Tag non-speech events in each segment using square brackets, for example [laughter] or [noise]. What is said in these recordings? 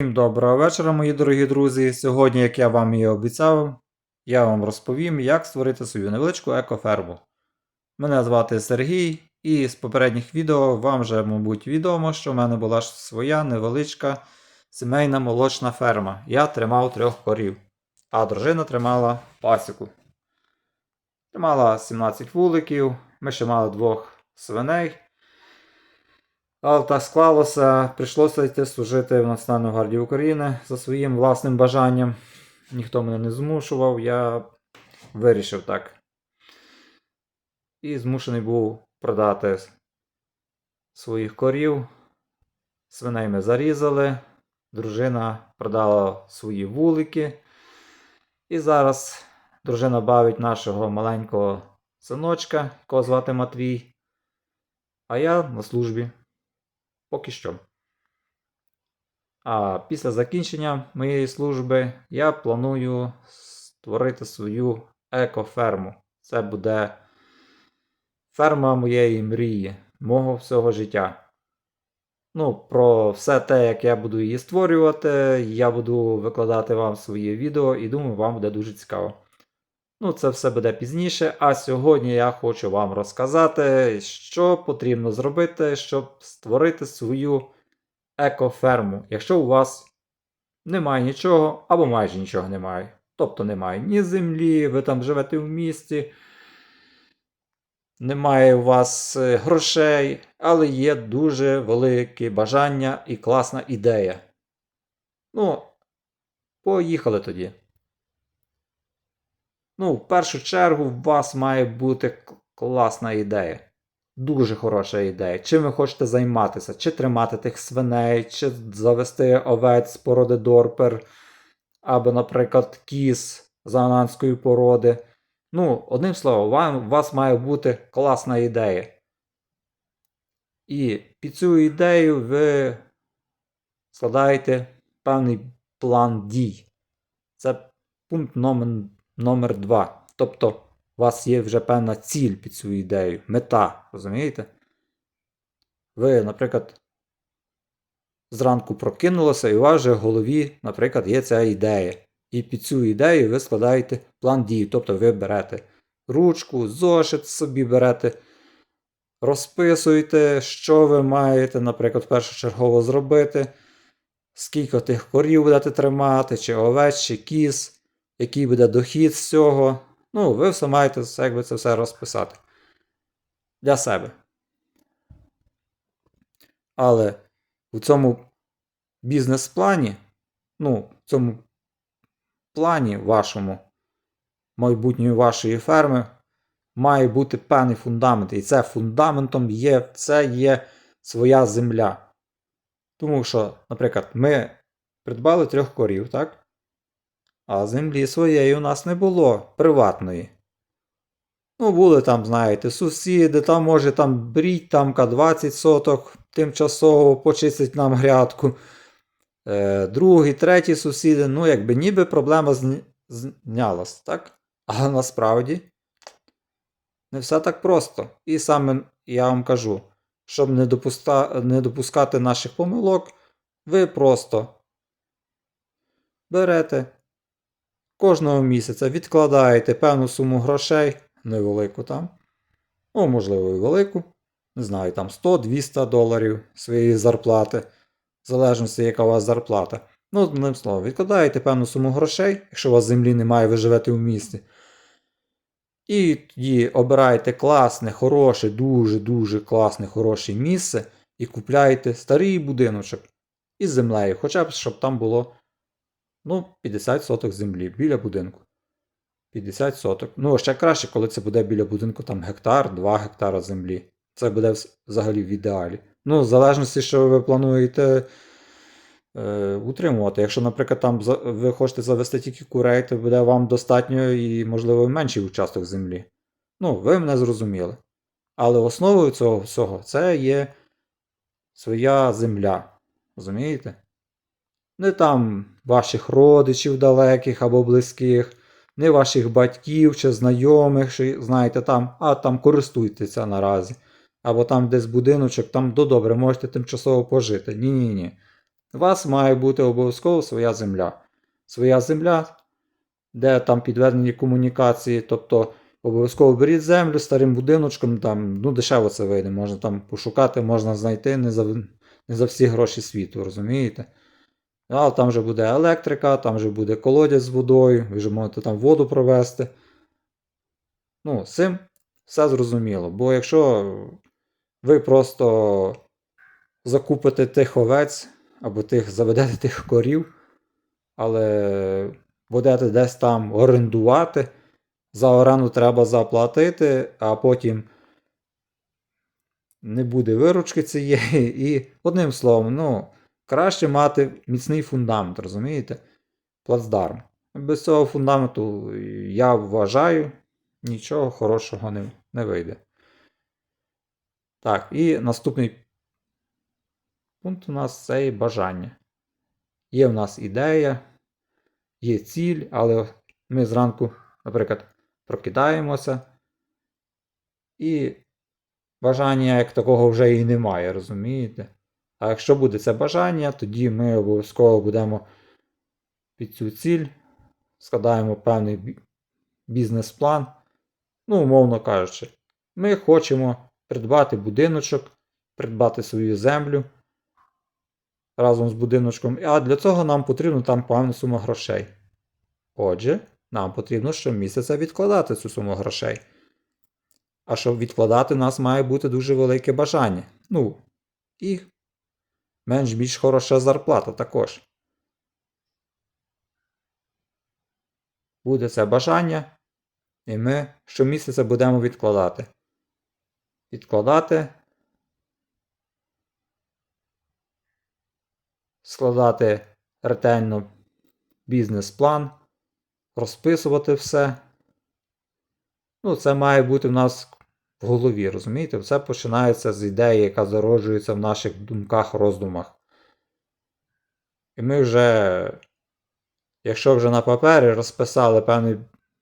Всім доброго вечора, мої дорогі друзі. Сьогодні, як я вам і обіцяв, я вам розповім, як створити свою невеличку екоферму. Мене звати Сергій, і з попередніх відео вам вже, мабуть, відомо, що в мене була своя невеличка сімейна молочна ферма. Я тримав трьох корів, а дружина тримала пасіку. Тримала 17 вуликів, ми ще мали двох свиней. Але так склалося, прийшлося йти служити в Національній гвардії України за своїм власним бажанням. Ніхто мене не змушував, я вирішив так. І змушений був продати своїх корів. Свиней ми зарізали, дружина продала свої вулики. І зараз дружина бавить нашого маленького синочка, якого звати Матвій. А я на службі. Поки що. А після закінчення моєї служби я планую створити свою екоферму. Це буде ферма моєї мрії, мого всього життя. Ну, про все те, як я буду її створювати, я буду викладати вам свої відео і думаю, вам буде дуже цікаво. Ну, це все буде пізніше. А сьогодні я хочу вам розказати, що потрібно зробити, щоб створити свою екоферму, якщо у вас немає нічого або майже нічого немає. Тобто немає ні землі, ви там живете в місті, немає у вас е, грошей, але є дуже велике бажання і класна ідея. Ну, поїхали тоді. Ну, в першу чергу, у вас має бути класна ідея. Дуже хороша ідея. Чим ви хочете займатися? Чи тримати тих свиней, чи завести овець з породи Дорпер, або, наприклад, кіз з ананської породи. Ну, одним словом, вам, у вас має бути класна ідея. І під цю ідею ви складаєте певний план дій. Це пункт номер, номер 2. Тобто, у вас є вже певна ціль під цю ідею, мета, розумієте? Ви, наприклад, зранку прокинулися, і у вас вже в голові, наприклад, є ця ідея. І під цю ідею ви складаєте план дій. Тобто ви берете ручку, зошит собі берете, розписуєте, що ви маєте, наприклад, першочергово зробити, скільки тих корів будете тримати, чи овець, чи кіз, який буде дохід з цього. Ну, ви все маєте якби це все розписати для себе. Але у цьому бізнес-плані, ну, в цьому плані вашому, майбутньої вашої ферми, має бути певний фундамент. І це фундаментом є, це є своя земля. Тому що, наприклад, ми придбали трьох корів, так? А землі своєї у нас не було приватної. Ну, були там, знаєте, сусіди, там може там бріть тамка 20 соток, тимчасово почистить нам грядку. Е, другі, треті сусіди, ну, якби ніби проблема знялась, так? Але насправді не все так просто. І саме я вам кажу, щоб не, допуста... не допускати наших помилок, ви просто берете кожного місяця відкладаєте певну суму грошей, невелику там, ну, можливо, і велику, не знаю, там 100-200 доларів своєї зарплати, в залежності, яка у вас зарплата. Ну, одним словом, відкладаєте певну суму грошей, якщо у вас землі немає, ви живете в місті. І тоді обираєте класне, хороше, дуже-дуже класне, хороше місце і купляєте старий будиночок із землею, хоча б щоб там було ну, 50 соток землі біля будинку. 50 соток. Ну, ще краще, коли це буде біля будинку там гектар, 2 гектара землі. Це буде взагалі в ідеалі. Ну, в залежності, що ви плануєте е, утримувати. Якщо, наприклад, там ви хочете завести тільки курей, то буде вам достатньо і, можливо, менший участок землі. Ну, ви мене зрозуміли. Але основою цього всього це є своя земля. Розумієте? Не там ваших родичів далеких або близьких, не ваших батьків чи знайомих, що знаєте там, а там користуйтеся наразі. Або там десь будиночок, там до добре, можете тимчасово пожити. Ні-ні-ні. У вас має бути обов'язково своя земля. Своя земля, де там підведені комунікації, тобто обов'язково беріть землю старим будиночком, там, ну дешево це вийде, можна там пошукати, можна знайти не за, не за всі гроші світу, розумієте? Але там вже буде електрика, там вже буде колодязь з водою, ви вже можете там воду провести. Ну, з цим все зрозуміло. Бо якщо ви просто закупите тих овець або тих заведете [laughs] тих корів, але будете десь там орендувати, за оренду треба заплатити, а потім не буде виручки цієї. І одним словом, ну, краще мати міцний фундамент, розумієте? Плацдарм. Без цього фундаменту, я вважаю, нічого хорошого не, не вийде. Так, і наступний пункт у нас це і бажання. Є в нас ідея, є ціль, але ми зранку, наприклад, прокидаємося. І бажання як такого вже і немає, розумієте? А якщо буде це бажання, тоді ми обов'язково будемо під цю ціль, складаємо певний бізнес-план. Ну, умовно кажучи, ми хочемо придбати будиночок, придбати свою землю разом з будиночком, а для цього нам потрібно там певна сума грошей. Отже, нам потрібно щомісяця відкладати цю суму грошей. А щоб відкладати, у нас має бути дуже велике бажання. Ну, і менш більш хороша зарплата також. Буде це бажання, і ми щомісяця будемо відкладати. Відкладати. Складати ретельно бізнес-план, розписувати все. Ну, це має бути в нас в голові, розумієте? Все починається з ідеї, яка зароджується в наших думках, роздумах. І ми вже, якщо вже на папері розписали певний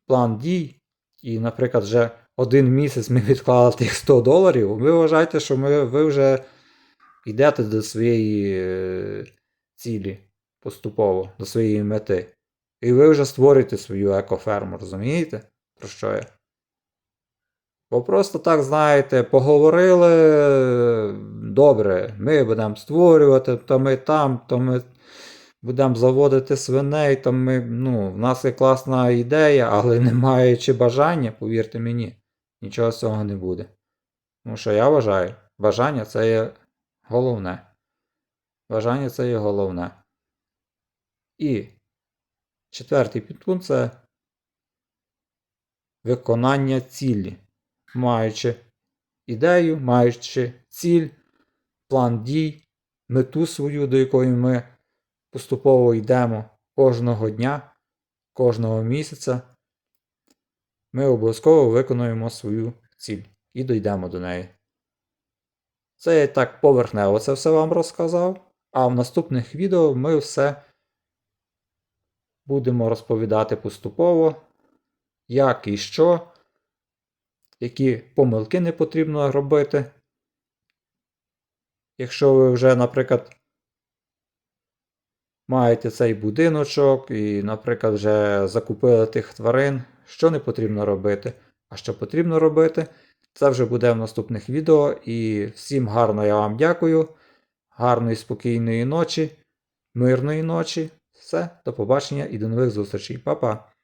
план дій, і, наприклад, вже один місяць ми відклали тих 100 доларів, ви вважаєте, що ми, ви вже йдете до своєї е, цілі поступово, до своєї мети. І ви вже створюєте свою екоферму, розумієте? Про що я? Бо просто так, знаєте, поговорили добре, ми будемо створювати, то ми там, то ми будемо заводити свиней, то ми, ну, в нас є класна ідея, але [laughs] не маючи бажання, повірте мені, нічого з цього не буде. Тому що я вважаю, бажання це є головне. Бажання це є головне. І четвертий підпункт це виконання цілі. Маючи ідею, маючи ціль, план дій, мету свою, до якої ми поступово йдемо кожного дня, кожного місяця, ми обов'язково виконуємо свою ціль і дійдемо до неї. Це я так поверхнево це все вам розказав, а в наступних відео ми все будемо розповідати поступово, як і що, які помилки не потрібно робити. Якщо ви вже, наприклад, маєте цей будиночок і, наприклад, вже закупили тих тварин, що не потрібно робити, а що потрібно робити, це вже буде в наступних відео. І всім гарно я вам дякую. Гарної спокійної ночі, мирної ночі. Все, до побачення і до нових зустрічей. Па-па!